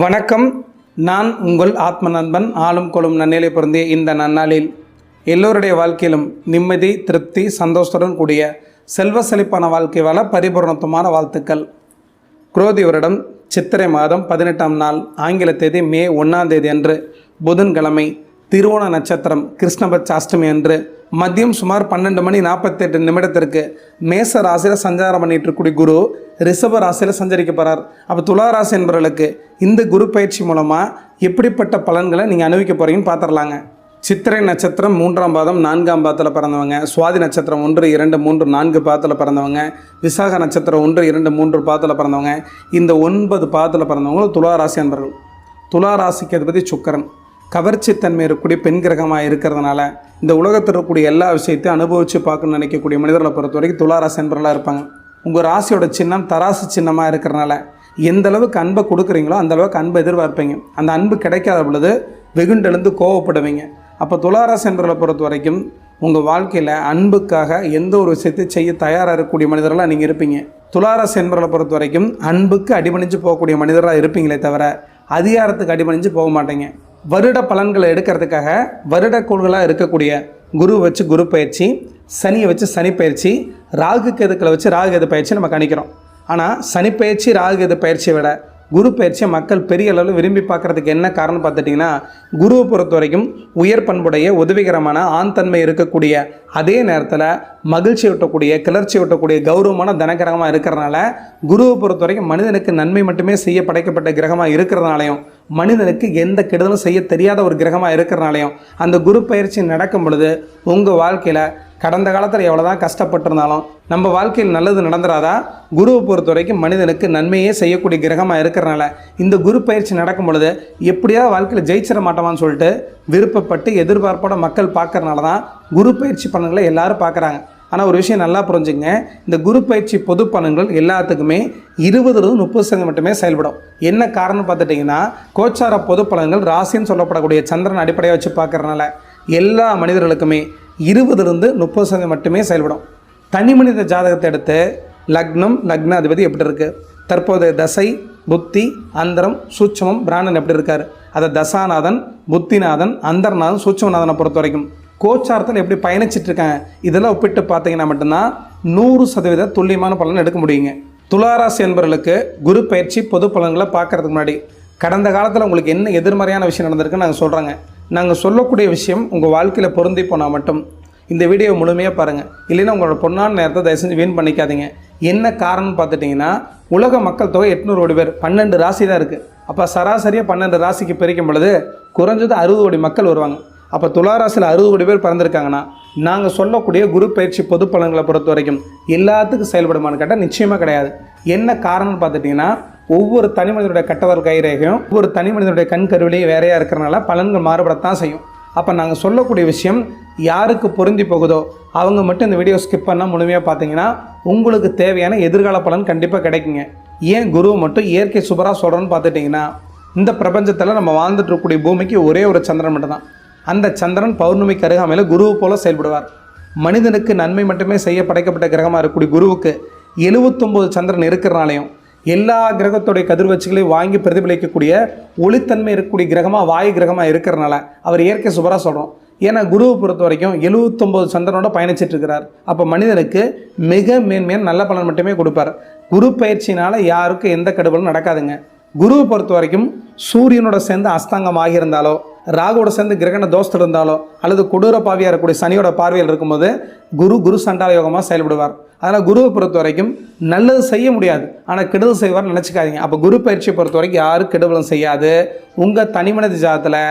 வணக்கம். நான் உங்கள் ஆத்ம நண்பன் ஆளும் கொள்ளும் நன்னிலை பிறந்திய இந்த நன்னாளில் எல்லோருடைய வாழ்க்கையிலும் நிம்மதி திருப்தி சந்தோஷத்துடன் கூடிய செல்வ செழிப்பான வாழ்க்கை வாழ பரிபூர்ணத்துவமான வாழ்த்துக்கள். குரோதி வருடம் சித்திரை மாதம் பதினெட்டாம் நாள் ஆங்கில தேதி மே ஒன்றாம் தேதி அன்று புதன்கிழமை திருவோண நட்சத்திரம் கிருஷ்ணபட்ச அஷ்டமி அன்று மதியம் சுமார் பன்னெண்டு மணி நாற்பத்தெட்டு நிமிடத்திற்கு மேச ராசியில் சஞ்சாரம் பண்ணிட்டு இருக்கக்கூடிய குரு ரிஷப ராசியில் சஞ்சரிக்க போகிறார் அப்போ துலா ராசி என்பவர்களுக்கு இந்த குரு பயிற்சி மூலமாக எப்படிப்பட்ட பலன்களை நீங்கள் அனுபவிக்க போகிறீங்கன்னு பார்த்துடலாங்க சித்திரை நட்சத்திரம் மூன்றாம் பாதம் நான்காம் பாதத்தில் பிறந்தவங்க. சுவாதி நட்சத்திரம் ஒன்று இரண்டு மூன்று நான்கு பாதத்தில் பிறந்தவங்க. விசாக நட்சத்திரம் ஒன்று இரண்டு மூன்று பாதத்தில் பிறந்தவங்க. இந்த ஒன்பது பாதத்தில் பிறந்தவங்க துலா ராசி என்பவர்கள் துலா ராசிக்கு அதிபதி சுக்கரன். கவர்ச்சித்தன்மை இருக்கக்கூடிய பெண் கிரகமாக இருக்கிறதுனால இந்த உலகத்தில் இருக்கக்கூடிய எல்லா விஷயத்தையும் அனுபவித்து பார்க்கணும்னு நினைக்கக்கூடிய மனிதர்களை பொறுத்த வரைக்கும் துலா என்பவர்களாக இருப்பாங்க. உங்கள் ராசியோட சின்னம் தராசு சின்னமாக இருக்கிறனால எந்த அளவுக்கு அன்பை கொடுக்குறீங்களோ அந்த அளவுக்கு அன்பை எதிர்பார்ப்பீங்க. அந்த அன்பு கிடைக்காத பொழுது வெகுண்டெழுந்து கோவப்படுவீங்க. அப்போ துளாராசி என்பவர்களை பொறுத்த வரைக்கும் உங்கள் வாழ்க்கையில் அன்புக்காக எந்த ஒரு விஷயத்தை செய்ய தயாராக இருக்கக்கூடிய மனிதர்களாக நீங்கள் இருப்பீங்க. துளாராசி என்பவர்களை பொறுத்த வரைக்கும் அன்புக்கு அடிபணிஞ்சு போகக்கூடிய மனிதராக இருப்பீங்களே தவிர அதிகாரத்துக்கு அடிபணிஞ்சு போக மாட்டேங்க. வருட பலன்களை எடுக்கிறதுக்காக வருட கோள்களாக இருக்கக்கூடிய குரு வச்சு குரு பயிற்சி சனியை வச்சு சனி பயிற்சி ராகு கெதுக்களை வச்சு ராகு கெது பயிற்சி நம்ம கணிக்கிறோம். ஆனால் சனி பயிற்சி ராகு கெது பயிற்சியை விட குரு பயிற்சியை மக்கள் பெரிய அளவில் விரும்பி பார்க்குறதுக்கு என்ன காரணம் பார்த்துட்டிங்கன்னா குருவை பொறுத்த வரைக்கும் உயர் பண்புடைய உதவிகரமான ஆண் தன்மை இருக்கக்கூடிய அதே நேரத்தில் மகிழ்ச்சி ஊட்டக்கூடிய கிளர்ச்சி ஊட்டக்கூடிய கௌரவமான தனகிரகமாக இருக்கிறனால குருவை பொறுத்த வரைக்கும் மனிதனுக்கு நன்மை மட்டுமே செய்ய படைக்கப்பட்ட கிரகமாக இருக்கிறதுனாலையும் மனிதனுக்கு எந்த கெடுதலும் செய்ய தெரியாத ஒரு கிரகமாக இருக்கிறனாலையும் அந்த குரு பயிற்சி நடக்கும் பொழுது உங்கள் வாழ்க்கையில் கடந்த காலத்தில் எவ்வளோ தான் கஷ்டப்பட்டிருந்தாலும் நம்ம வாழ்க்கையில் நல்லது நடந்துராதா? குருவை பொறுத்த வரைக்கும் மனிதனுக்கு நன்மையே செய்யக்கூடிய கிரகமாக இருக்கிறனால இந்த குரு பயிற்சி நடக்கும் பொழுது எப்படியாவது வாழ்க்கையில் ஜெயிச்சிட மாட்டோமான்னு சொல்லிட்டு விருப்பப்பட்டு எதிர்பார்ப்போட மக்கள் பார்க்கறனால தான் குரு பயிற்சி பலன்களை எல்லாரும் பார்க்குறாங்க ஆனால் ஒரு விஷயம் நல்லா புரிஞ்சுங்க இந்த குரு பயிற்சி பொது பலன்கள் எல்லாத்துக்குமே இருபதுலேருந்து முப்பது சதவீதம் மட்டுமே செயல்படும். என்ன காரணம் பார்த்துட்டிங்கன்னா கோச்சார பொது பலன்கள் ராசின்னு சொல்லப்படக்கூடிய சந்திரன் அடிப்படையாக வச்சு பார்க்கறனால எல்லா மனிதர்களுக்குமே இருபதுலேருந்து முப்பது சதவீதம் மட்டுமே செயல்படும். தனி மனித ஜாதகத்தை எடுத்து லக்னம் லக்னாதிபதி எப்படி இருக்குது தற்போதைய தசை புத்தி அந்தரம் சூட்சமம் பிராணன் எப்படி இருக்கார்? அதை தசாநாதன் புத்திநாதன் அந்தர்நாதன் சூட்சமநாதனை பொறுத்த வரைக்கும் கோச்சாரத்தில் எப்படி பயணிச்சிட்டு இருக்காங்க இதெல்லாம் ஒப்பிட்டு பார்த்தீங்கன்னா மட்டும்தான் நூறு சதவீத துல்லியமான பலன் எடுக்க முடியுங்க. துளாராசி என்பவர்களுக்கு குரு பயிற்சி பொது பலன்களை பார்க்கறதுக்கு முன்னாடி கடந்த காலத்தில் உங்களுக்கு என்ன எதிர்மறையான விஷயம் நடந்திருக்குன்னு நாங்கள் சொல்கிறாங்க நாங்கள் சொல்லக்கூடிய விஷயம் உங்கள் வாழ்க்கையில் பொருந்தி போனால் மட்டும். இந்த வீடியோ முழுமையாக பாருங்கள் இல்லைன்னா உங்களோட பொண்ணான நேரத்தை தயவு செஞ்சு வீண் பண்ணிக்காதீங்க. என்ன காரணம்னு பார்த்துட்டிங்கன்னா உலக மக்கள் தொகை எட்நூறு கோடி பேர் பன்னெண்டு ராசி தான் இருக்குது அப்போ சராசரியாக பன்னெண்டு ராசிக்கு பிரிக்கும் பொழுது குறைஞ்சது அறுபது கோடி மக்கள் வருவாங்க. அப்போ துளாராசியில் அறுபது கோடி பேர் பிறந்திருக்காங்கன்னா நாங்கள் சொல்லக்கூடிய குரு பயிற்சி பொது பலன்களை பொறுத்த வரைக்கும் எல்லாத்துக்கும் செயல்படுமான்னு கேட்டால் நிச்சயமாக கிடையாது. என்ன காரணம்னு பார்த்துட்டிங்கன்னா ஒவ்வொரு தனி மனிதனுடைய கட்டவர் கைரேகையும் ஒவ்வொரு தனி மனிதனுடைய கண் கருவிலையும் வேறையாக இருக்கிறனால பலன்கள் மாறுபடத்தான் செய்யும். அப்போ நாங்கள் சொல்லக்கூடிய விஷயம் யாருக்கு பொருந்தி போகுதோ அவங்க மட்டும் இந்த வீடியோ ஸ்கிப் பண்ணால் முழுமையாக பார்த்தீங்கன்னா உங்களுக்கு தேவையான எதிர்கால பலன் கண்டிப்பாக கிடைக்குங்க. ஏன் குரு மட்டும் இயற்கை சுபராக சொல்கிறோன்னு பார்த்துட்டிங்கன்னா இந்த பிரபஞ்சத்தில் நம்ம வாழ்ந்துட்டு இருக்கக்கூடிய பூமிக்கு ஒரே ஒரு சந்திரன் மட்டும்தான். அந்த சந்திரன் பௌர்ணமிக்கு அருகாமையில் குருவு போல செயல்படுவார். மனிதனுக்கு நன்மை மட்டுமே செய்ய படைக்கப்பட்ட கிரகமாக இருக்கக்கூடிய குருவுக்கு எழுவத்தொம்போது சந்திரன் இருக்கிறனாலையும் எல்லா கிரகத்துடைய கதிர்வச்சுகளையும் வாங்கி பிரதிபலிக்கக்கூடிய ஒளித்தன்மை இருக்கக்கூடிய கிரகமாக வாயு கிரகமாக இருக்கிறனால அவர் இயற்கை சுபராக சொல்கிறோம் ஏன்னா குருவை பொறுத்த வரைக்கும் எழுவத்தொம்போது சந்திரனோட பயணிச்சிட்டு இருக்கிறார். அப்போ மனிதனுக்கு மிக மேன்மையான நல்ல பலன் மட்டுமே கொடுப்பார். குரு பயிற்சினால் யாருக்கும் எந்த கெடுபலும் நடக்காதுங்க. குருவை பொறுத்த வரைக்கும் சூரியனோட சேர்ந்து அஸ்தாங்கம் ஆகியிருந்தாலோ ராகுவோட சேர்ந்து கிரகண தோஸ்து இருந்தாலோ அல்லது கொடூர பாவியாக இருக்கக்கூடிய சனியோட பார்வையில் இருக்கும்போது குரு குரு சண்டால யோகமாக செயல்படுவார். அதனால் குருவை பொறுத்த வரைக்கும் நல்லது செய்ய முடியாது. ஆனால் கெடுதல் செய்வார்னு நினச்சிக்காதீங்க. அப்போ குரு பயிற்சியை பொறுத்த வரைக்கும் யாரும் கெடுதலும் செய்யாது. உங்கள் தனிமனித ஜாதத்தில்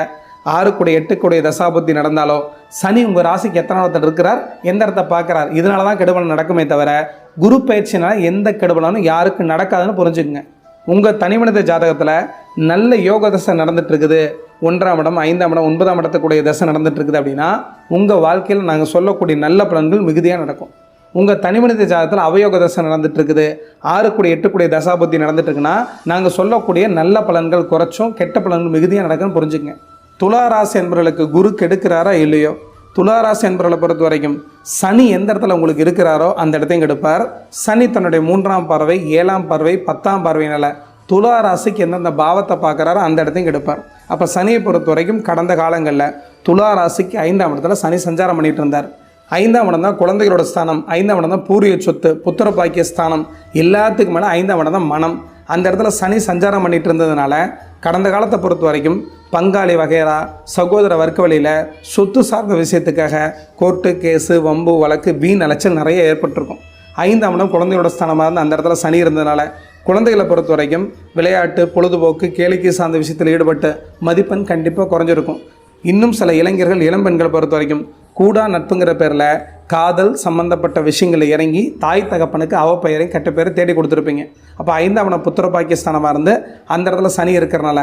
ஆறு கூட எட்டு கூட தசாபுத்தி நடந்தாலோ சனி உங்கள் ராசிக்கு எத்தனை இடத்துல இருக்கிறார் எந்த இடத்த பார்க்குறார் இதனால தான் கெடுபலம் நடக்குமே தவிர குரு பயிற்சினால் எந்த கெடுபலனும் யாருக்கும் நடக்காதுன்னு புரிஞ்சுக்குங்க. உங்கள் தனிமனித ஜாதகத்தில் நல்ல யோக தசை நடந்துட்டு இருக்குது ஒன்றாம் இடம் ஐந்தாம் இடம் ஒன்பதாம் இடத்துக்குடைய தசை நடந்துட்டு இருக்குது அப்படின்னா உங்கள் வாழ்க்கையில் நாங்கள் சொல்லக்கூடிய நல்ல பலன்கள் மிகுதியாக நடக்கும். உங்கள் தனிமனித ஜாதகத்தில் அவயோக தசை நடந்துட்டு இருக்குது ஆறு கூடிய எட்டு கூடிய தசாபுத்தி நடந்துட்டு இருக்குன்னா நாங்கள் சொல்லக்கூடிய நல்ல பலன்கள் குறைச்சும் கெட்ட பலன்கள் மிகுதியாக நடக்குன்னு புரிஞ்சுக்கங்க. துலா ராசி என்பவர்களுக்கு குரு கெடுக்கிறாரா இல்லையோ? துளாராசி என்பவர்களை பொறுத்த வரைக்கும் சனி எந்த இடத்துல உங்களுக்கு இருக்கிறாரோ அந்த இடத்தையும் கெடுப்பார். சனி தன்னுடைய மூன்றாம் பார்வை ஏழாம் பார்வை பத்தாம் பார்வையினால் துலா ராசிக்கு எந்தெந்த பாவத்தை பார்க்குறாரோ அந்த இடத்தையும் கெடுப்பார். அப்போ சனியை பொறுத்த வரைக்கும் கடந்த காலங்களில் துலா ராசிக்கு ஐந்தாம் இடத்துல சனி சஞ்சாரம் பண்ணிகிட்டு இருந்தார். ஐந்தாம் இடம் தான் குழந்தைகளோட ஸ்தானம் ஐந்தாம் இடம் தான் பூரிய சொத்து புத்திர பாக்கிய ஸ்தானம் எல்லாத்துக்கும் மேலே ஐந்தாம் இடம் தான் மனம். அந்த இடத்துல சனி சஞ்சாரம் பண்ணிட்டு இருந்ததுனால கடந்த காலத்தை பொறுத்த வரைக்கும் பங்காளி வகைரா சகோதர வர்க்க வழியில் சொத்து சார்ந்த விஷயத்துக்காக கோர்ட்டு கேஸு வம்பு வழக்கு வீண் அலைச்சல் நிறைய ஏற்பட்டிருக்கும். ஐந்தாம் இடம் குழந்தையோட ஸ்தானமாக இருந்து அந்த இடத்துல சனி இருந்ததுனால குழந்தைகளை பொறுத்த வரைக்கும் விளையாட்டு பொழுதுபோக்கு கேளிக்கை சார்ந்த விஷயத்தில் ஈடுபட்டு மதிப்பெண் கண்டிப்பாக குறைஞ்சிருக்கும். இன்னும் சில இளைஞர்கள் இளம்பெண்களை பொறுத்த வரைக்கும் கூடா நட்புங்கிற பேரில் காதல் சம்பந்தப்பட்ட விஷயங்களை இறங்கி தாய் தகப்பனுக்கு அவ பெயரை கெட்ட பேரை தேடி கொடுத்துருப்பீங்க. அப்போ ஐந்தாவன புத்திர பாக்கியஸ்தானமாக இருந்து அந்த இடத்துல சனி இருக்கிறனால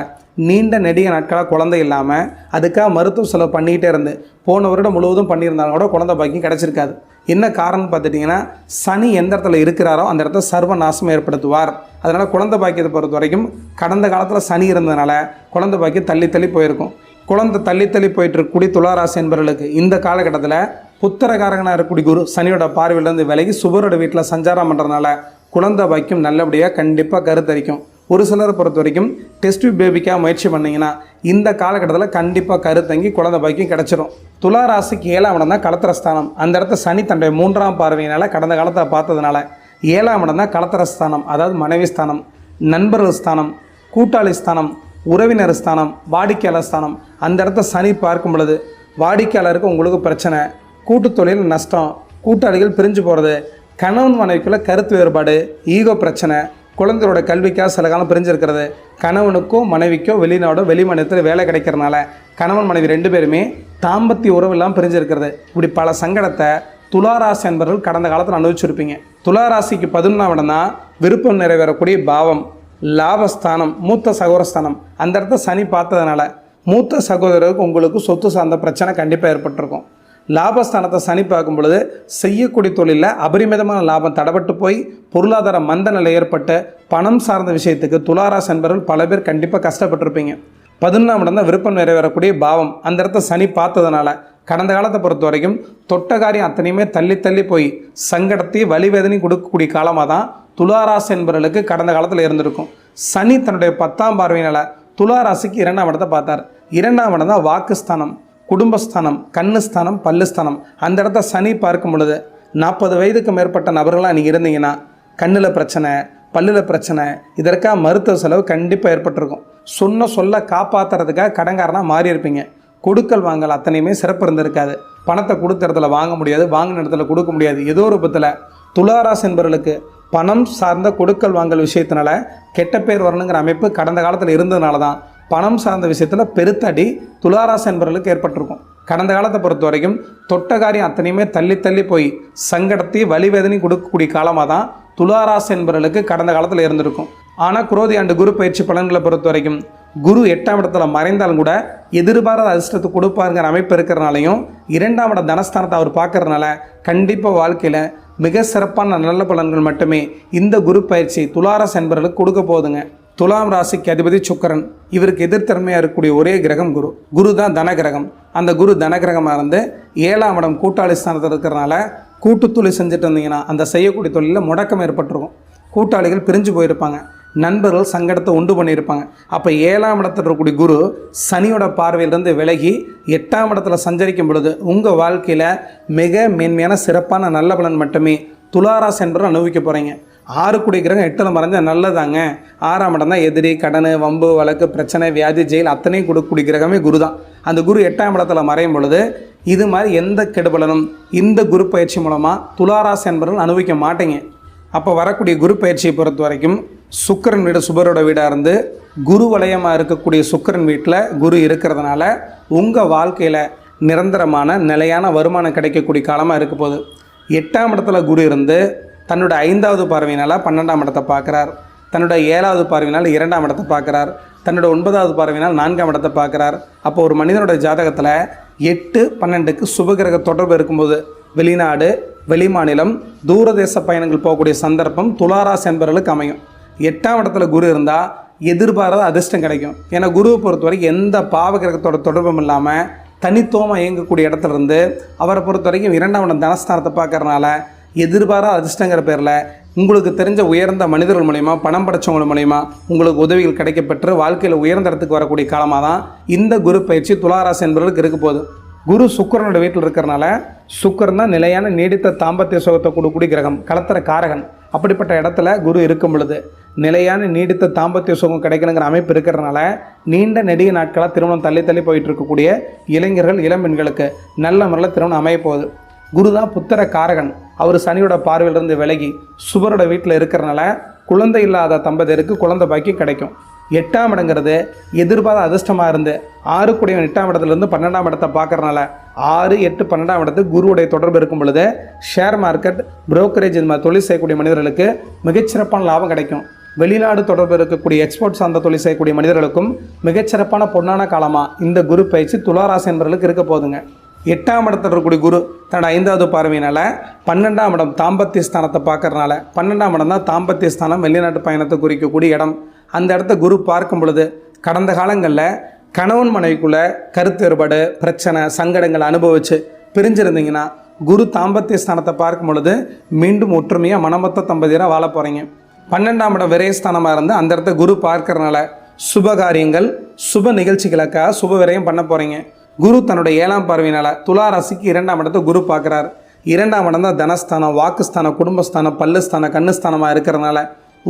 நீண்ட நெடிய நாட்களாக குழந்தை இல்லாமல் அதுக்காக மருத்துவ செலவு பண்ணிக்கிட்டே இருந்து போன வருடம் முழுவதும் பண்ணியிருந்தாலும் கூட குழந்தை பாக்கியம் கிடச்சிருக்காது. என்ன காரணம் பார்த்துட்டிங்கன்னா சனி எந்த இடத்துல இருக்கிறாரோ அந்த இடத்துல சர்வ நாசம் ஏற்படுத்துவார். அதனால் குழந்தை பாக்கியத்தை பொறுத்த வரைக்கும் கடந்த காலத்தில் சனி இருந்ததுனால குழந்தை பாக்கியம் தள்ளி தள்ளி போயிருக்கும். குழந்தை தள்ளி தள்ளி போயிட்டு இருக்கக்கூடிய துளாராசி என்பவர்களுக்கு இந்த காலகட்டத்தில் புத்திரகாரகனாக இருக்கக்கூடிய குரு சனியோட பார்வையிலேருந்து விலகி சுபரோட வீட்டில் சஞ்சாரம் பண்ணுறதுனால குழந்தை பாக்கியம் நல்லபடியாக கண்டிப்பாக கருத்தரிக்கும். ஒரு சிலரை பொறுத்த வரைக்கும் டெஸ்ட் பேபிக்காக முயற்சி பண்ணிங்கன்னா இந்த காலகட்டத்தில் கண்டிப்பாக கருத்தங்கி குழந்தை பாக்கியம் கிடச்சிரும். துலா ராசிக்கு ஏழாம் இடம் தான் களத்திர ஸ்தானம் அந்த இடத்த சனி தன்னுடைய மூன்றாம் பார்வையினால் கடந்த காலத்தை பார்த்ததுனால ஏழாம் இடம் தான் களத்திரஸ்தானம் அதாவது மனைவி ஸ்தானம் நண்பர்கள் ஸ்தானம் கூட்டாளி ஸ்தானம் உறவினர் ஸ்தானம் வாடிக்கையாளர் ஸ்தானம். அந்த இடத்த சனி பார்க்கும் பொழுது வாடிக்கையாளருக்கு உங்களுக்கு பிரச்சனை. கூட்டு தொழில் நஷ்டம். கூட்டாளிகள் பிரிஞ்சு போகிறது கணவன் மனைவிக்குள்ள கருத்து வேறுபாடு ஈகோ பிரச்சனை. குழந்தையோட கல்விக்காக சில காலம் பிரிஞ்சிருக்கிறது. கணவனுக்கோ மனைவிக்கோ வெளிநாடோ வெளி மாநிலத்தில் வேலை கிடைக்கிறனால கணவன் மனைவி ரெண்டு பேருமே தாம்பத்திய உறவு இல்லாமல் பிரிஞ்சிருக்கிறது. இப்படி பல சங்கடத்தை துளாராசி என்பவர்கள் கடந்த காலத்தில் அனுபவிச்சிருப்பீங்க. துளாராசிக்கு பதினொன்றாம் இடம் தான் விருப்பம் நிறைவேறக்கூடிய பாவம். லாபஸ்தானம் மூத்த சகோதரஸ்தானம். அந்த இடத்த சனி பார்த்ததுனால மூத்த சகோதரருக்கு உங்களுக்கு சொத்து சார்ந்த பிரச்சனை கண்டிப்பாக ஏற்பட்டிருக்கும். லாபஸ்தானத்தை சனி பார்க்கும் பொழுது செய்யக்கூடிய தொழிலில் அபரிமிதமான லாபம் தடப்பட்டு போய் பொருளாதார மந்த நிலை ஏற்பட்டு பணம் சார்ந்த விஷயத்துக்கு துளாராசி என்பவர்கள் பல பேர் கண்டிப்பாக கஷ்டப்பட்டிருப்பீங்க. பதினொன்றாம் இடம் தான் விருப்பம் நிறைவேறக்கூடிய பாவம். அந்த இடத்த சனி பார்த்ததுனால கடந்த காலத்தை பொறுத்த வரைக்கும் தொட்ட காரியம் அத்தனையுமே தள்ளி தள்ளி போய் சங்கடத்தையும் வலிவேதனையும் கொடுக்கக்கூடிய காலமாக தான் துளாராசி என்பவர்களுக்கு கடந்த காலத்தில் இருந்திருக்கும். சனி தன்னுடைய பத்தாம் பார்வையினால் துளாராசிக்கு இரண்டாம் இடத்தை பார்த்தார். இரண்டாம் இடம் தான் வாக்குஸ்தானம் குடும்பஸ்தானம் கண்ணுஸ்தானம் பல்லுஸ்தானம். அந்த இடத்த சனி பார்க்கும் பொழுது நாற்பது வயதுக்கு மேற்பட்ட நபர்களாக நீங்கள் இருந்தீங்கன்னா கண்ணில் பிரச்சனை பல்லில் பிரச்சனை இதற்காக மருத்துவ செலவு கண்டிப்பாக ஏற்பட்டிருக்கும். சொன்ன சொல்ல காப்பாற்றுறதுக்காக கடங்காரனாக மாறி இருப்பீங்க. கொடுக்கல் வாங்கல் அத்தனையுமே சிறப்பு இருந்திருக்காது. பணத்தை கொடுத்த இடத்துல வாங்க முடியாது வாங்கின இடத்துல கொடுக்க முடியாது. ஏதோ ஒரு பத்தில் துளாராஸ் என்பவர்களுக்கு பணம் சார்ந்த கொடுக்கல் வாங்கல் விஷயத்தினால கெட்ட பேர் வரணுங்கிற அமைப்பு கடந்த காலத்தில் இருந்ததுனால தான் பணம் சார்ந்த விஷயத்தில் பெருத்தடி துளாராசி என்பவர்களுக்கு ஏற்பட்டிருக்கும். கடந்த காலத்தை பொறுத்த வரைக்கும் தொட்டகாரியம் அத்தனையுமே தள்ளி தள்ளி போய் சங்கடத்தி வழிவேதனை கொடுக்கக்கூடிய காலமாக தான் துளாராசி என்பவர்களுக்கு கடந்த காலத்தில் இருந்திருக்கும். ஆனால் குரோதி ஆண்டு குரு பயிற்சி பலன்களை பொறுத்த வரைக்கும் குரு எட்டாம் இடத்துல மறைந்தாலும் கூட எதிர்பாராத அதிர்ஷ்டத்தை கொடுப்பாருங்கிற அமைப்பு இருக்கிறனாலையும் இரண்டாம் இட தனஸ்தானத்தை அவர் பார்க்கறதுனால கண்டிப்பாக வாழ்க்கையில் மிக சிறப்பான நல்ல பலன்கள் மட்டுமே இந்த குரு பயிற்சி துளாரஸ் என்பவர்களுக்கு கொடுக்க போகுதுங்க துலாம் ராசிக்கு அதிபதி சுக்கரன் இவருக்கு எதிர்த்தன்மையாக இருக்கக்கூடிய ஒரே கிரகம் குரு. குரு தான் தனகிரகம் அந்த குரு தனகிரகமாக இருந்து ஏழாம் இடம் கூட்டாளி ஸ்தானத்தில் இருக்கிறனால கூட்டு தொழில் செஞ்சுட்டு இருந்தீங்கன்னா அந்த செய்யக்கூடிய தொழிலில் முடக்கம் ஏற்பட்டிருக்கும். கூட்டாளிகள் பிரிஞ்சு போயிருப்பாங்க. நண்பர்கள் சங்கடத்தை உண்டு பண்ணியிருப்பாங்க. அப்போ ஏழாம் இடத்துல இருக்கக்கூடிய குரு சனியோட பார்வையிலிருந்து விலகி எட்டாம் இடத்துல சஞ்சரிக்கும் பொழுது உங்கள் வாழ்க்கையில் மிக மேன்மையான சிறப்பான நல்ல பலன் மட்டுமே துளாராசி என்பதை அனுபவிக்க போகிறீங்க ஆறு குடி கிரகம் எட்டில் மறைஞ்சால் நல்லதாங்க. ஆறாம் இடம் தான் எதிரி கடன் வம்பு வழக்கு பிரச்சனை வியாதி ஜெயில் அத்தனையும் கொடுக்கக்கூடிய கிரகமே குரு தான் அந்த குரு எட்டாம் இடத்துல மறையும் பொழுது இது மாதிரி எந்த கெடுபலனும் இந்த குரு பயிற்சி மூலமாக துளாராசி என்பவர்கள் அனுபவிக்க மாட்டேங்க. அப்போ வரக்கூடிய குரு பயிற்சியை பொறுத்த வரைக்கும் சுக்கரன் வீடு சுபரோட வீடாக இருந்து குரு வலயமாக இருக்கக்கூடிய சுக்கிரன் வீட்டில் குரு இருக்கிறதுனால உங்கள் வாழ்க்கையில் நிரந்தரமான நிலையான வருமானம் கிடைக்கக்கூடிய காலமாக இருக்க போகுது. எட்டாம் இடத்துல குரு இருந்து தன்னோட ஐந்தாவது பார்வையினால் பன்னெண்டாம் இடத்தை பார்க்குறார். தன்னோட ஏழாவது பார்வையினால் இரண்டாம் இடத்தை பார்க்குறார். தன்னோட ஒன்பதாவது பார்வையினால் நான்காம் இடத்தை பார்க்குறார். அப்போ ஒரு மனிதனோட ஜாதகத்தில் எட்டு பன்னெண்டுக்கு சுபகிரக தொடர்பு இருக்கும்போது வெளிநாடு வெளிமாநிலம் தூரதேச பயணங்கள் போகக்கூடிய சந்தர்ப்பம் துளாராசி என்பவர்களுக்கு அமையும். எட்டாம் இடத்துல குரு இருந்தால் எதிர்பாராத அதிர்ஷ்டம் கிடைக்கும். ஏன்னா குருவை பொறுத்த வரைக்கும் எந்த பாவகிரகத்தோட தொடர்பும் இல்லாமல் தனித்துவமாக இயங்கக்கூடிய இடத்துல இருந்து அவரை பொறுத்த வரைக்கும் இரண்டாம் இடம் தனஸ்தானத்தை பார்க்கறனால எதிர்பாராத அதிர்ஷ்டங்கிற பேரில் உங்களுக்கு தெரிஞ்ச உயர்ந்த மனிதர்கள் மூலயமா பணம் படைச்சவங்க மூலயமா உங்களுக்கு உதவிகள் கிடைக்கப்பெற்று வாழ்க்கையில் உயர்ந்த இடத்துக்கு வரக்கூடிய காலமாக தான் இந்த குரு பயிற்சி துளாராசி என்பவர்களுக்கு இருக்க போகுது. குரு சுக்கரனோட வீட்டில் இருக்கிறனால சுக்கரன் தான் நிலையான நீடித்த தாம்பத்திய சுகத்தை கொடுக்கக்கூடிய கிரகம் கலத்திர காரகன். அப்படிப்பட்ட இடத்துல குரு இருக்கும் பொழுது நிலையான நீடித்த தாம்பத்திய சுகம் கிடைக்கணுங்கிற அமைப்பு இருக்கிறனால நீண்ட நெடிய நாட்களாக திருமணம் தள்ளி தள்ளி போயிட்டு இருக்கக்கூடிய இளைஞர்கள் இளம் பெண்களுக்கு நல்ல முறையில் திருமணம் அமைய போகுது. குரு தான் புத்திர காரகன். அவர் சனியோட பார்வையிலிருந்து விலகி சுபரோட வீட்டில் இருக்கிறனால குழந்தை இல்லாத தம்பதியருக்கு குழந்தை பாக்கியம் கிடைக்கும். எட்டாம் இடங்கிறது எதிர்பார அதிர்ஷ்டமாக இருந்து ஆறு கூடிய எட்டாம் இடத்துலேருந்து பன்னெண்டாம் இடத்தை பார்க்குறனால ஆறு எட்டு பன்னெண்டாம் இடத்துக்கு குருவுடைய தொடர்பு இருக்கும் பொழுது ஷேர் மார்க்கெட் புரோக்கரேஜ் இந்த மாதிரி தொழில் செய்யக்கூடிய மனிதர்களுக்கு மிகச்சிறப்பான லாபம் கிடைக்கும். வெளிநாடு தொடர்பு இருக்கக்கூடிய எக்ஸ்போர்ட் சார்ந்த தொழில் செய்யக்கூடிய மனிதர்களுக்கும் மிகச்சிறப்பான பொன்னான காலமாக இந்த குரு பயிற்சி துளாராசி என்பவர்களுக்கு இருக்க போகுதுங்க. எட்டாம் இடத்துல இருக்கக்கூடிய குரு தன்னோட ஐந்தாவது பார்வையினால பன்னெண்டாம் இடம் தாம்பத்திய ஸ்தானத்தை பார்க்கறனால பன்னெண்டாம் இடம் தான் தாம்பத்திய ஸ்தானம் வெளிநாட்டு பயணத்தை குறிக்கக்கூடிய இடம். அந்த இடத்த குரு பார்க்கும் பொழுது கடந்த காலங்களில் கணவன் மனைவிக்குள்ள கருத்து வேறுபாடு பிரச்சனை சங்கடங்களை அனுபவிச்சு பிரிஞ்சிருந்தீங்கன்னா குரு தாம்பத்திய ஸ்தானத்தை பார்க்கும் பொழுது மீண்டும் ஒற்றுமையாக மனமொத்த தம்பதியராக வாழ போகிறீங்க பன்னெண்டாம் இடம் விரயஸ்தானமாக இருந்து அந்த இடத்த குரு பார்க்கறனால சுப காரியங்கள் சுப நிகழ்ச்சிகளுக்காக சுப விரயம் பண்ண போகிறீங்க குரு தன்னுடைய ஏழாம் பார்வையினால் துலா ராசிக்கு இரண்டாம் இடத்தை குரு பார்க்குறார். இரண்டாம் இடம் தான் தனஸ்தானம் வாக்குஸ்தானம் குடும்பஸ்தானம் பல்லுஸ்தானம் கண்ணுஸ்தானமாக இருக்கிறனால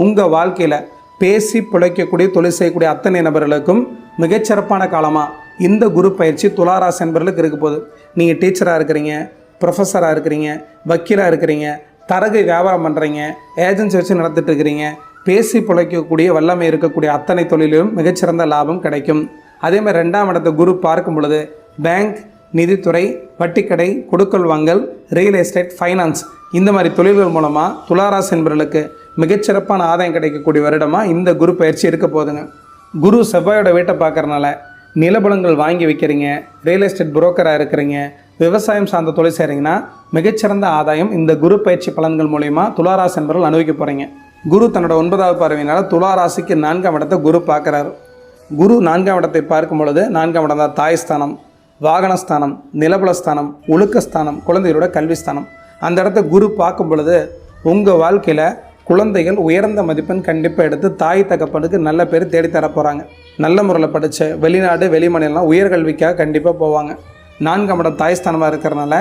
உங்கள் வாழ்க்கையில் பேசி பிழைக்கக்கூடிய தொழில் செய்யக்கூடிய அத்தனை நபர்களுக்கும் மிகச்சிறப்பான காலமாக இந்த குரு பயிற்சி துளாராசி என்பவர்களுக்கு இருக்க போகுது. நீங்கள் டீச்சராக இருக்கிறீங்க ப்ரொஃபஸராக இருக்கிறீங்க வக்கீலாக இருக்கிறீங்க தரகு வியாபாரம் பண்ணுறீங்க ஏஜென்சி வச்சு நடத்திட்டுருக்கிறீங்க பேசி பிழைக்கக்கூடிய வல்லமை இருக்கக்கூடிய அத்தனை தொழிலும் மிகச்சிறந்த லாபம் கிடைக்கும். அதேமாதிரி ரெண்டாம் இடத்தை குரு பார்க்கும் பொழுது பேங்க் நிதித்துறை வட்டிக்கடை கொடுக்கல் வாங்கல் ரியல் எஸ்டேட் ஃபைனான்ஸ் இந்த மாதிரி தொழில்கள் மூலமாக துளாராசி என்பவர்களுக்கு மிகச்சிறப்பான ஆதாயம் கிடைக்கக்கூடிய வருடமாக இந்த குரு பயிற்சி இருக்க போகுதுங்க. குரு செவ்வாயோட வீட்டை பார்க்கறனால நிலபலங்கள் வாங்கி வைக்கிறீங்க ரியல் எஸ்டேட் புரோக்கராக இருக்கிறீங்க விவசாயம் சார்ந்த தொழில் செய்கிறீங்கன்னா மிகச்சிறந்த ஆதாயம் இந்த குரு பயிற்சி பலன்கள் மூலயமா துளாராசி என்பவர்கள் அனுபவிக்க போகிறீங்க குரு தன்னோட ஒன்பதாவது பார்வையினால் துளாராசிக்கு நான்காம் இடத்தை குரு பார்க்குறாரு. குரு நான்காம் இடத்தை பார்க்கும் பொழுது நான்காம் இடம் தான் தாய்ஸ்தானம் வாகனஸ்தானம் நிலபலஸ்தானம் ஒழுக்கஸ்தானம் குழந்தைகளோட கல்விஸ்தானம் அந்த இடத்த குரு பார்க்கும் பொழுது உங்கள் வாழ்க்கையில் குழந்தைகள் உயர்ந்த மதிப்பெண் கண்டிப்பாக எடுத்து தாய் தகப்பனுக்கு நல்ல பேர் தேடித்தர போகிறாங்க நல்ல முறையில் படித்த வெளிநாடு வெளிமாநிலம் உயர்கல்விக்காக கண்டிப்பாக போவாங்க. நான்காம் இடம் தாய்ஸ்தானமாக இருக்கிறனால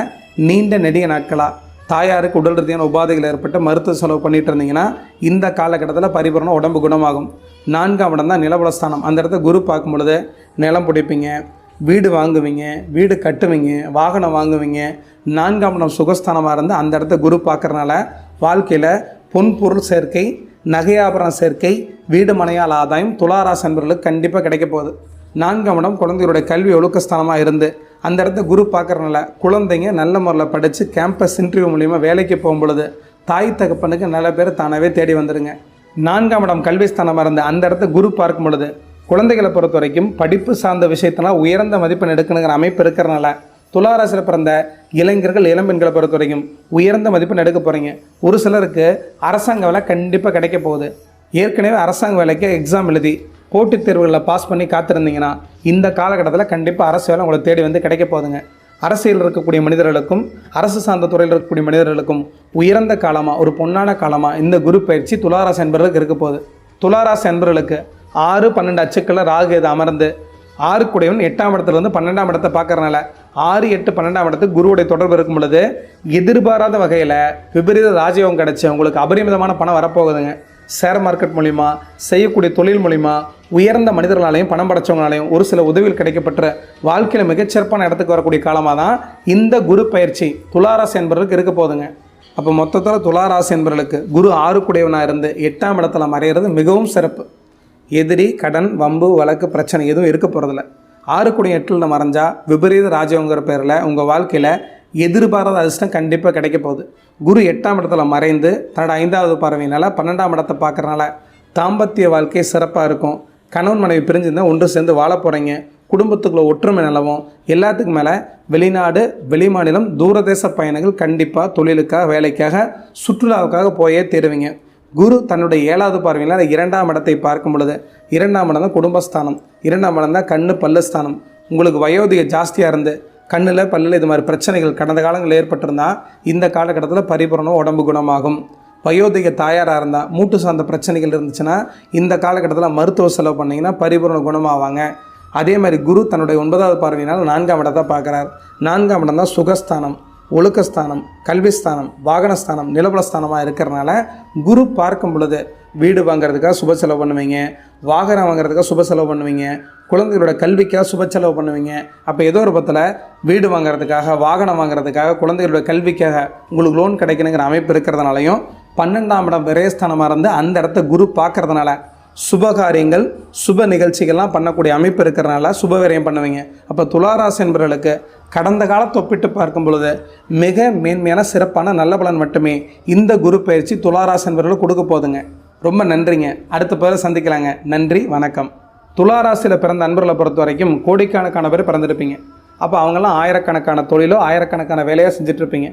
நீண்ட நெடிய நாட்களாக தாயாருக்கு உடல் ரீதியான உபாதைகள் ஏற்பட்டு மருத்துவ செலவு பண்ணிட்டு இருந்தீங்கன்னா இந்த காலகட்டத்தில் பரிபூரணம் உடம்பு குணமாகும். நான்காம் இடம் தான் நிலபலஸ்தானம் அந்த இடத்த குரு பார்க்கும் பொழுது நிலம் பிடிப்பீங்க வீடு வாங்குவீங்க வீடு கட்டுவீங்க வாகனம் வாங்குவீங்க. நான்காம் இடம் சுகஸ்தானமாக இருந்து அந்த இடத்த குரு பார்க்குறனால வாழ்க்கையில் பொன்பொருள் சேர்க்கை நகையாபரண சேர்க்கை வீடு மனையால் ஆதாயம் துளாராசி என்பவர்களுக்கு கண்டிப்பாக கிடைக்க போகுது. நான்காம் இடம் குழந்தைகளுடைய கல்வி ஒழுக்கஸ்தானமாக இருந்து அந்த இடத்த குரு பார்க்கறனால குழந்தைங்க நல்ல முறையில் படித்து கேம்பஸ் இன்டர்வியூ மூலிமா வேலைக்கு போகும் பொழுது தாய் தகப்பனுக்கு நல்ல பேர் தானாகவே தேடி வந்துடுங்க நான்காம் இடம் கல்வி ஸ்தானமாக இருந்த அந்த இடத்த குரு பார்க்கும் பொழுது குழந்தைகளை பொறுத்த வரைக்கும் படிப்பு சார்ந்த விஷயத்தெல்லாம் உயர்ந்த மதிப்பெண் எடுக்கணுங்கிற அமைப்பு இருக்கிறனால துளாராசியில் பிறந்த இளைஞர்கள் இளம்பெண்களை பொறுத்த வரைக்கும் உயர்ந்த மதிப்பெண் எடுக்க போகிறீங்க ஒரு சிலருக்கு அரசாங்க வேலை கண்டிப்பாக கிடைக்க போகுது. ஏற்கனவே அரசாங்க வேலைக்கு எக்ஸாம் எழுதி போட்டித் தேர்வுகளில் பாஸ் பண்ணி காத்திருந்தீங்கன்னா இந்த காலகட்டத்தில் கண்டிப்பாக அரசு வேலை உங்களை தேடி வந்து கிடைக்க போகுதுங்க. அரசியலில் இருக்கக்கூடிய மனிதர்களுக்கும் அரசு சார்ந்த துறையில் இருக்கக்கூடிய மனிதர்களுக்கும் உயர்ந்த காலமாக ஒரு பொன்னான காலமாக இந்த குரு பயிற்சி துளாராசி என்பர்களுக்கு இருக்க போகுது. துளாராசி என்பவர்களுக்கு ஆறு பன்னெண்டு அச்சுக்களில் ராகு இது அமர்ந்து ஆறு எட்டாம் இடத்துல வந்து பன்னெண்டாம் இடத்தை பார்க்கறனால ஆறு எட்டு பன்னெண்டாம் இடத்துக்கு குருவுடைய தொடர்பு இருக்கும் பொழுது எதிர்பாராத வகையில் விபரீத ராஜயோகம் கிடச்சி உங்களுக்கு அபரிமிதமான பணம் வரப்போகுதுங்க. ஷேர் மார்க்கெட் மூலிமா செய்யக்கூடிய தொழில் மூலிமா உயர்ந்த மனிதர்களாலையும் பணம் படைச்சவங்களாலையும் ஒரு சில உதவிகள் கிடைக்கப்பட்ட வாழ்க்கையில் மிகச்சிறப்பான இடத்துக்கு வரக்கூடிய காலமாக தான் இந்த குரு பயிற்சி. துளாராசி என்பவர்களுக்கு இருக்க போதுங்க அப்போ மொத்தத்தில் துளாராசி என்பவர்களுக்கு குரு ஆறுக்குடையவனாக இருந்து எட்டாம் இடத்துல மறையிறது மிகவும் சிறப்பு. எதிரி கடன் வம்பு வழக்கு பிரச்சனை எதுவும் இருக்க போகிறதில்ல ஆறு எட்டில் மறைஞ்சா விபரீத ராஜவங்கிற பேரில் உங்கள் வாழ்க்கையில் எதிர்பாராத அதிர்ஷ்டம் கண்டிப்பாக கிடைக்க போகுது. குரு எட்டாம் இடத்துல மறைந்து தன்னோட ஐந்தாவது பார்வையினால் பன்னெண்டாம் இடத்தை பார்க்குறனால தாம்பத்திய வாழ்க்கை சிறப்பாக இருக்கும். கணவன் மனைவி பிரிஞ்சிருந்தால் ஒன்று சேர்ந்து வாழ போகிறீங்க குடும்பத்துக்குள்ள ஒற்றுமை நிலவும். எல்லாத்துக்கும் மேலே வெளிநாடு வெளிமாநிலம் தூரதேச பயணங்கள் கண்டிப்பாக தொழிலுக்காக வேலைக்காக சுற்றுலாவுக்காக போயே தீருவீங்க. குரு தன்னுடைய ஏழாவது பார்வையில் இரண்டாம் இடத்தை பார்க்கும் பொழுது இரண்டாம் இடம் தான் குடும்பஸ்தானம். இரண்டாம் இடம் தான் கண்ணு பல்லுஸ்தானம் உங்களுக்கு வயோதிக ஜாஸ்தியாக இருந்து கண்ணில் பல்லில் இது மாதிரி பிரச்சனைகள் கடந்த காலங்களில் ஏற்பட்டிருந்தால் இந்த காலகட்டத்தில் பரிபூரணம் உடம்பு குணமாகும். வயோதிக தாயாராக இருந்தால் மூட்டு சார்ந்த பிரச்சனைகள் இருந்துச்சுன்னா இந்த காலகட்டத்தில் மருத்துவ செலவு பண்ணிங்கன்னா பரிபூரண குணமாவாங்க. அதே மாதிரி குரு தன்னுடைய ஒன்பதாவது பார்வையினால் நான்காம் இடத்தை பார்க்குறார். நான்காம் இடம் தான் சுகஸ்தானம் ஒழுக்கஸ்தானம் கல்விஸ்தானம் வாகனஸ்தானம் நிலபலஸ்தானமாக இருக்கிறனால குரு பார்க்கும் பொழுது வீடு வாங்குறதுக்காக சுப செலவு பண்ணுவீங்க வாகனம் வாங்குறதுக்காக சுப செலவு பண்ணுவீங்க குழந்தைகளோட கல்விக்காக சுப செலவு பண்ணுவீங்க. அப்போ ஏதோ ஒரு பத்தில் வீடு வாங்குறதுக்காக வாகனம் வாங்குறதுக்காக குழந்தைகளோட கல்விக்காக உங்களுக்கு லோன் கிடைக்கணுங்கிற அமைப்பு இருக்கிறதுனாலையும் பன்னெண்டாம் இடம் விரயஸ்தானமாக இருந்து அந்த இடத்த குரு பார்க்கறதுனால சுபகாரியங்கள் சுப நிகழ்ச்சிகள்லாம் பண்ணக்கூடிய அமைப்பு இருக்கிறனால சுபவிரயம் பண்ணுவீங்க. அப்போ துளாராசி என்பவர்களுக்கு கடந்த காலத்தை ஒப்பிட்டு பார்க்கும் பொழுது மிக மேன்மையான சிறப்பான நல்ல பலன் மட்டுமே இந்த குரு பயிற்சி துளாராசி என்பவர்களுக்கு கொடுக்க போதுங்க. ரொம்ப நன்றிங்க. அடுத்த பேரை சந்திக்கலாங்க. நன்றி வணக்கம். துளாராசியில் பிறந்த அன்பர்களை பொறுத்த வரைக்கும் கோடிக்கணக்கான பேர் பிறந்திருப்பீங்க. அப்போ அவங்கெல்லாம் ஆயிரக்கணக்கான தொழிலோ ஆயிரக்கணக்கான வேலையோ செஞ்சிட்ருப்பீங்க.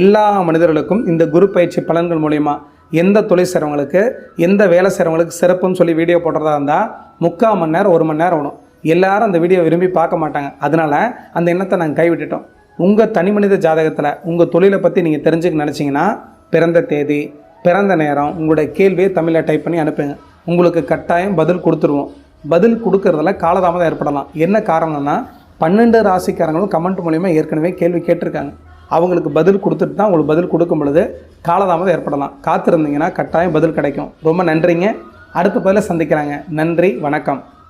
எல்லா மனிதர்களுக்கும் இந்த குரு பயிற்சி பலன்கள் மூலிமா எந்த தொழில் செய்கிறவங்களுக்கு எந்த வேலை செய்கிறவங்களுக்கு சிறப்புன்னு சொல்லி வீடியோ போடுறதா இருந்தால் முக்கால் மணி நேரம் ஒரு மணி நேரம் ஆகணும் எல்லாரும் அந்த வீடியோ விரும்பி பார்க்க மாட்டாங்க. அதனால் அந்த எண்ணத்தை நாங்கள் கைவிட்டுட்டோம். உங்கள் தனி மனித ஜாதகத்தில் உங்கள் தொழிலை பற்றி நீங்கள் தெரிஞ்சுக்க நினச்சிங்கன்னா பிறந்த தேதி பிறந்த நேரம் உங்களுடைய கேள்வியை தமிழில் டைப் பண்ணி அனுப்புங்க. உங்களுக்கு கட்டாயம் பதில் கொடுத்துருவோம். பதில் கொடுக்கறதுல காலதாமதம் ஏற்படலாம். என்ன காரணம்னா பன்னெண்டு ராசிக்காரங்களும் கமெண்ட் மூலிமா ஏற்கனவே கேள்வி கேட்டிருக்காங்க. அவங்களுக்கு பதில் கொடுத்துட்டு தான் உங்களுக்கு பதில் கொடுக்கும் பொழுது காலதாமதம் ஏற்படலாம். காத்திருந்தீங்கன்னா கட்டாயம் பதில் கிடைக்கும். ரொம்ப நன்றிங்க. அடுத்த பதில சந்திக்கிறாங்க நன்றி வணக்கம்.